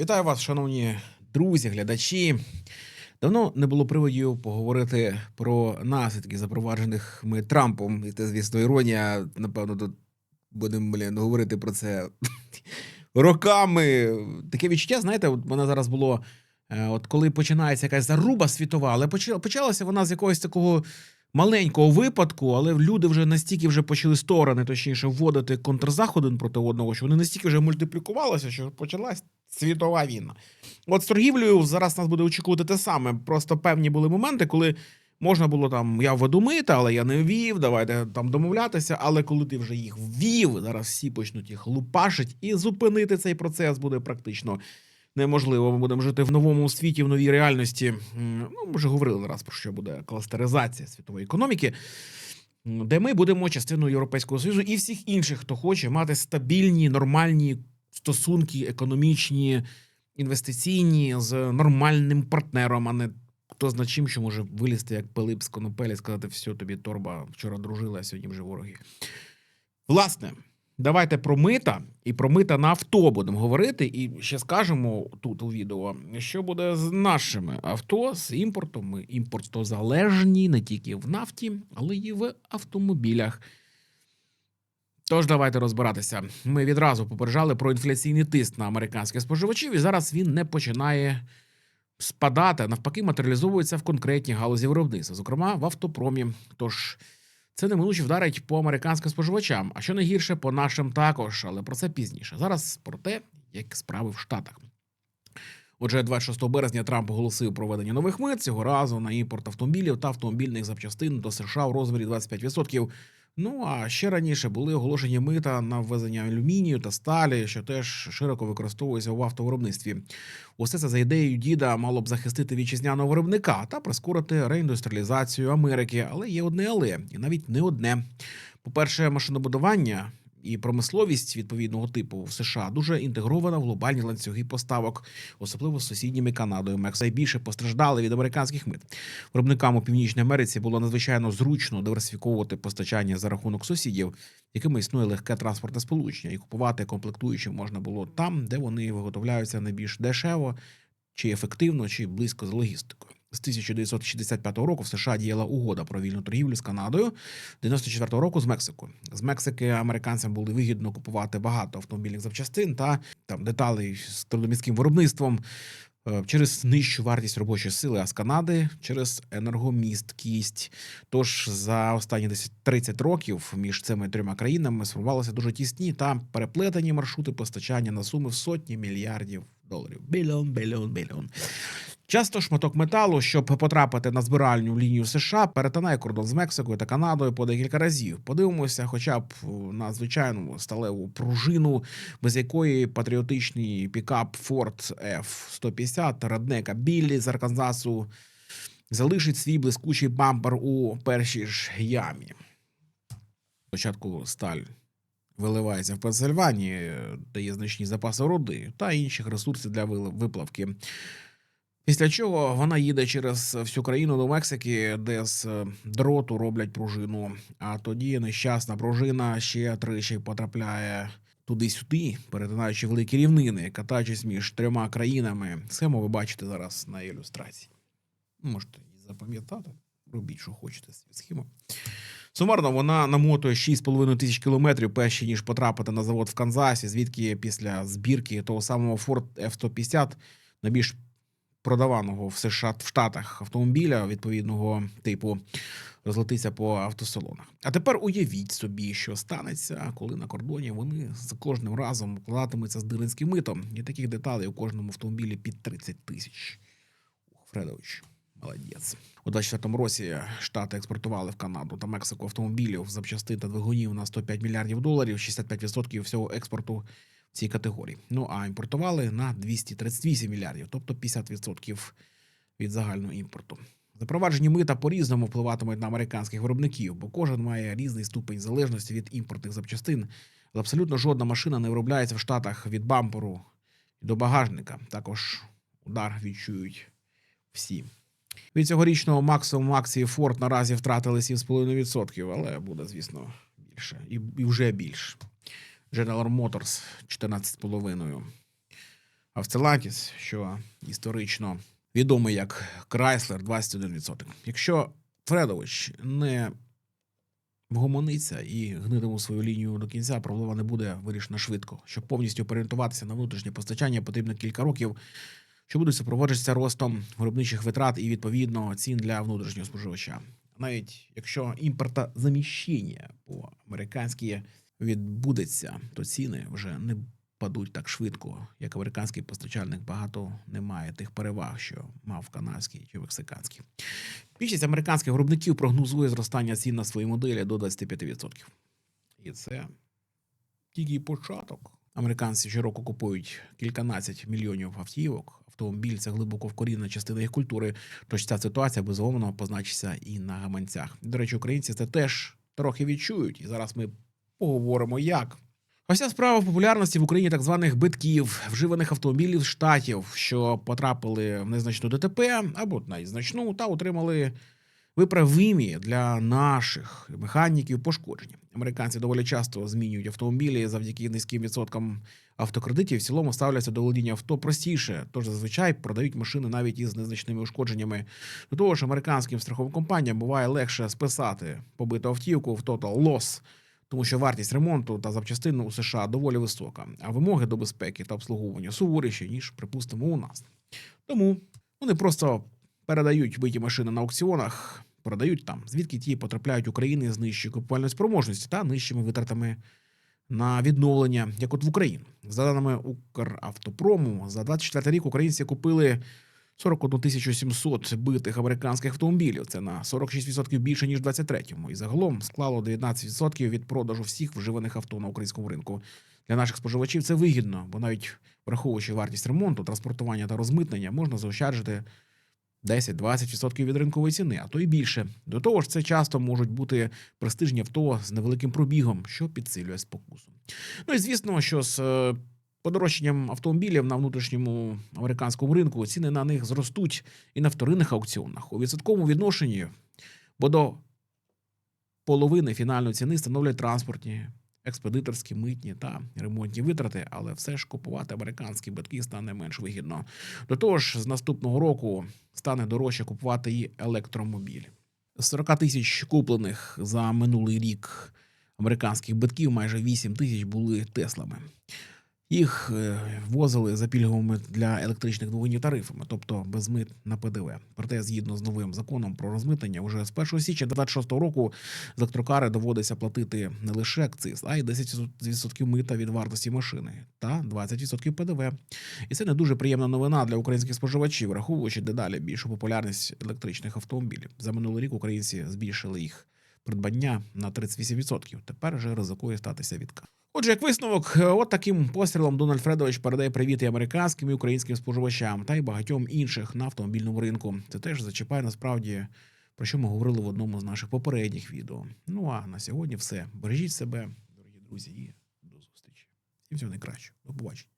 Вітаю вас, шановні друзі, глядачі. Давно не було приводів поговорити про наслідки, запроваджених ми Трампом. І це, звісно, іронія. Напевно, тут будемо блін, говорити про це роками. Таке відчуття, знаєте, от мене зараз було. е, От коли починається якась заруба світова, але почалася вона з якогось такого маленького випадку, але люди вже настільки вже почали сторони, точніше, вводити контрзаходи проти одного, що вони настільки вже мультиплікувалися, що почалась світова війна. От з торгівлею зараз нас буде очікувати те саме. Просто певні були моменти, коли можна було там, я введу мита, але я не ввів, давайте там домовлятися. Але коли ти вже їх ввів, зараз всі почнуть їх лупашить, і зупинити цей процес буде практично неможливо. Ми будемо жити в новому світі, в новій реальності. Ну, ми вже говорили раз про що буде кластеризація світової економіки. Де ми будемо частиною Європейського Союзу і всіх інших, хто хоче мати стабільні, нормальні стосунки економічні, інвестиційні з нормальним партнером, а не хто зна чим, що може вилізти як Пилип з конопелі, сказати, все, тобі торба вчора дружила, а сьогодні вже вороги. Власне, давайте про мита і про мита на авто будемо говорити. І ще скажемо тут у відео, що буде з нашими авто з імпортом. Ми імпортозалежні не тільки в нафті, але й в автомобілях. Тож давайте розбиратися. Ми відразу попереджали про інфляційний тиск на американських споживачів, і зараз він не починає спадати, навпаки, матеріалізовується в конкретній галузі виробництва, зокрема в автопромі. Тож це неминуче вдарить по американським споживачам, а що не гірше по нашим також, але про це пізніше. Зараз про те, як справи в Штатах. Отже, 26 березня Трамп оголосив проведення нових мит цього разу на імпорт автомобілів та автомобільних запчастин до США у розмірі 25%. Ну а ще раніше були оголошені мита на ввезення алюмінію та сталі, що теж широко використовується в автовиробництві. Усе це за ідеєю діда мало б захистити вітчизняного виробника та прискорити реіндустріалізацію Америки. Але є одне але, і навіть не одне. По-перше, машинобудування і промисловість відповідного типу в США дуже інтегрована в глобальні ланцюги поставок, особливо з сусідніми Канадою. Мексикою найбільше постраждали від американських мит. Виробникам у Північній Америці було надзвичайно зручно диверсифіковувати постачання за рахунок сусідів, якими існує легке транспортне сполучення, і купувати комплектуючі можна було там, де вони виготовляються найбільш дешево, чи ефективно, чи близько з логістикою. З 1965 року в США діяла угода про вільну торгівлю з Канадою, 94 року з Мексикою. З Мексики американцям було вигідно купувати багато автомобільних запчастин та там деталей з трудоміським виробництвом е, через нижчу вартість робочої сили, а з Канади через енергомісткість. Тож за останні 10 30 років між цими трьома країнами сформувалися дуже тісні та переплетені маршрути постачання на суми в сотні мільярдів доларів. Більйон, більйон, більйон. Часто шматок металу, щоб потрапити на збиральню лінію США, перетинає кордон з Мексикою та Канадою по декілька разів. Подивимося, хоча б на звичайну сталеву пружину, без якої патріотичний пікап Ford F-150 Раднека Біллі з Арканзасу залишить свій блискучий бампер у першій ж ямі. Спочатку сталь виливається в Пенсильванії, де є значні запаси руди та інших ресурсів для виплавки. Після чого вона їде через всю країну до Мексики, де з е, дроту роблять пружину. А тоді нещасна пружина ще тричі потрапляє туди-сюди, перетинаючи великі рівнини, катаючись між трьома країнами. Схему ви бачите зараз на ілюстрації. Можете її запам'ятати, робіть, що хочете з схему. Сумарно вона намотує 6,5 тисяч кілометрів перші, ніж потрапити на завод в Канзасі, звідки після збірки того самого Ford F-150 найбільш продаваного в США в Штатах автомобіля відповідного типу розлетиться по автосалонах. А тепер уявіть собі, що станеться, коли на кордоні вони з кожним разом вкладатимуться з дилинським митом. І таких деталей у кожному автомобілі під 30 тисяч. Фредович, молодець. У 24-му році штати експортували в Канаду та Мексику автомобілів, запчастин та двигунів на 105 мільярдів доларів, 65% всього експорту цій категорії. Ну а імпортували на 238 мільярдів, тобто 50% від загального імпорту. Запроваджені мита по-різному впливатимуть на американських виробників, бо кожен має різний ступень залежності від імпортних запчастин. Абсолютно жодна машина не виробляється в Штатах від бамперу до багажника. Також удар відчують всі. Від цьогорічного максимуму акції Ford наразі втратили 7,5%, але буде, звісно, більше. І вже більше. General Motors 14,5%. А в Stellantis, що історично відомий як Chrysler, 21%. Якщо Фредович не вгомониться і гнитиме свою лінію до кінця, проблема не буде вирішена швидко. Щоб повністю переорієнтуватися на внутрішнє постачання, потрібно кілька років, що будуть супроводжуватися ростом виробничих витрат і відповідно цін для внутрішнього споживача. Навіть якщо імпортозаміщення по американськи відбудеться, то ціни вже не падуть так швидко, як американський постачальник багато не має тих переваг, що мав канадський чи мексиканський. Більшість американських виробників прогнозує зростання цін на свої моделі до 25%. І це тільки початок. Американці щороку купують кільканадцять мільйонів автівок. Автомобіль це глибоко вкорінена частина їх культури. Тож ця ситуація безумовно позначиться і на гаманцях. До речі, українці це теж трохи відчують. І зараз ми поговоримо як. Ось ця справа в популярності в Україні так званих битків, вживаних автомобілів штатів, що потрапили в незначну ДТП або навіть значну, та отримали виправимі для наших механіків пошкодження. Американці доволі часто змінюють автомобілі завдяки низьким відсоткам автокредитів. В цілому ставляться до володіння авто простіше, тож зазвичай продають машини навіть із незначними ушкодженнями. До того ж, американським страховим компаніям буває легше списати побиту автівку в total loss, тому що вартість ремонту та запчастин у США доволі висока, а вимоги до безпеки та обслуговування суворіші, ніж припустимо у нас. Тому вони просто передають биті машини на аукціонах, продають там, звідки ті потрапляють Україні з нижчою купувальною спроможністю та нижчими витратами на відновлення, як от в Україну. За даними Укравтопрому, за 24 рік українці купили 41 тисячу 700 битих американських автомобілів. Це на 46% більше ніж в 23-му. І загалом склало 19% від продажу всіх вживаних авто на українському ринку. Для наших споживачів це вигідно, бо навіть враховуючи вартість ремонту, транспортування та розмитнення, можна заощаджити 10-20% від ринкової ціни, а то й більше. До того ж, це часто можуть бути престижні авто з невеликим пробігом, що підсилює спокусу. Ну і звісно, що з е, подорожчанням автомобілів на внутрішньому американському ринку ціни на них зростуть і на вторинних аукціонах у відсотковому відношенні, бо до половини фінальної ціни становлять транспортні, експедиторські, митні та ремонтні витрати, але все ж купувати американські битки стане менш вигідно. До того ж, з наступного року стане дорожче купувати і електромобіль. З 40 тисяч куплених за минулий рік американських битків, майже 8 тисяч були Теслами. Їх е, возили за пільговими для електричних двигунів тарифами, тобто без мит на ПДВ. Проте, згідно з новим законом про розмитнення, уже з 1 січня 26 року з електрокари доводиться платити не лише акциз, а й 10% мита від вартості машини та 20% ПДВ. І це не дуже приємна новина для українських споживачів, враховуючи дедалі більшу популярність електричних автомобілів. За минулий рік українці збільшили їх придбання на 38%. Тепер вже ризикує статися відкат. Отже, як висновок, е, от таким пострілом Дональд Фредович передає привіт і американським і українським споживачам та й багатьом інших на автомобільному ринку. Це теж зачіпає насправді про що ми говорили в одному з наших попередніх відео. Ну а на сьогодні все. Бережіть себе, дорогі друзі, і до зустрічі. І всього найкращого. До побачення.